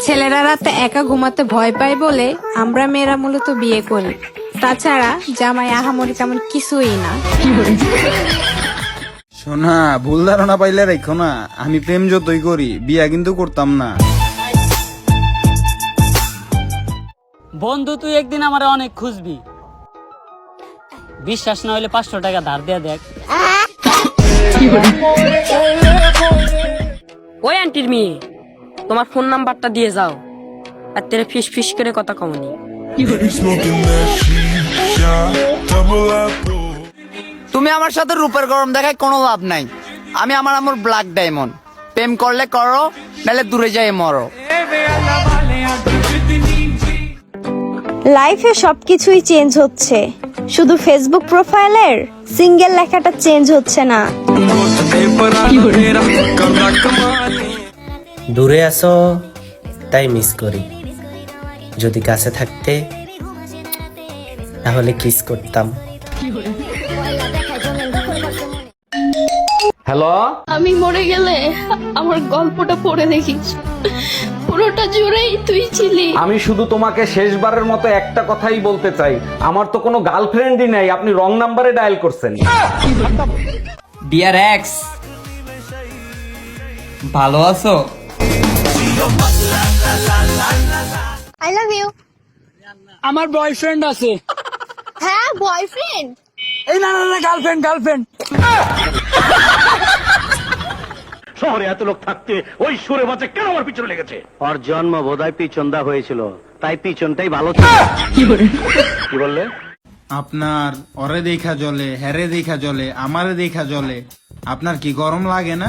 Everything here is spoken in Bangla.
ছেলেরা রাতে একা ঘুমাতে ভয় পায় বলে আমরা মেয়েরা মূলত বিয়ে করি। তাছাড়া জামাই আহামরি তেমন কিছুই না। শোনা ভুল ধারণা পাইলে রেখো না। আমি প্রেম যতই করি বিয়া কিন্তু করতাম না। বন্ধু তুই একদিন আমার অনেক খুঁজবি। বিশ্বাস না হলে পাঁচশো টাকা ধার দিয়ে দেখ। ওই আন্টির মেয়ে। তোমার ফোন নাম্বারটা দিয়ে যাও। আর তেরে ফিস ফিস করে কথা কমনি. তুমি আমার সাথে রূপের গরম দেখায় কোনো লাভ নাই। আমি আমার আমার ব্ল্যাক ডায়মন্ড প্রেম করলে করো নাহলে দূরে যাই মরো। লাইফে সবকিছুই চেঞ্জ হচ্ছে। শুধু ফেসবুক প্রোফাইলের সিঙ্গেল লেখাটা চেঞ্জ হচ্ছে না। দূরে আসো তাই মিস করি। যদি কাছে থাকতে তাহলে কিস করতাম। হ্যালো আমি মরে গেলে আমার গল্পটা পড়ে দেখিস। পুরোটা জুড়েই তুই ছিলি। আমি শুধু তোমাকে শেষবারের মতো একটা কথাই বলতে চাই। আমার তো কোনো গার্লফ্রেন্ডই নাই আপনি রং নাম্বারে ডায়াল করছেন। ডিয়ার এক্স ভালো আছো? আই লাভ ইউ আমার বয়ফ্রেন্ড আছে। হ্যাঁ বয়ফ্রেন্ড এই না না না গার্লফ্রেন্ড গার্লফ্রেন্ড শহরে এত লোক থাকতে ওই সুরে বাচ্চা কেন আমার পিছনে লেগেছে? ওর জন্ম বোধহয় পিছনদা হয়েছিল তাই পিছনটাই ভালো ছিল। কি বললে? আপনার অরে দেখা জলে হ্যারে দেখা জলে আমারে দেখা জলে আপনার কি গরম লাগে না?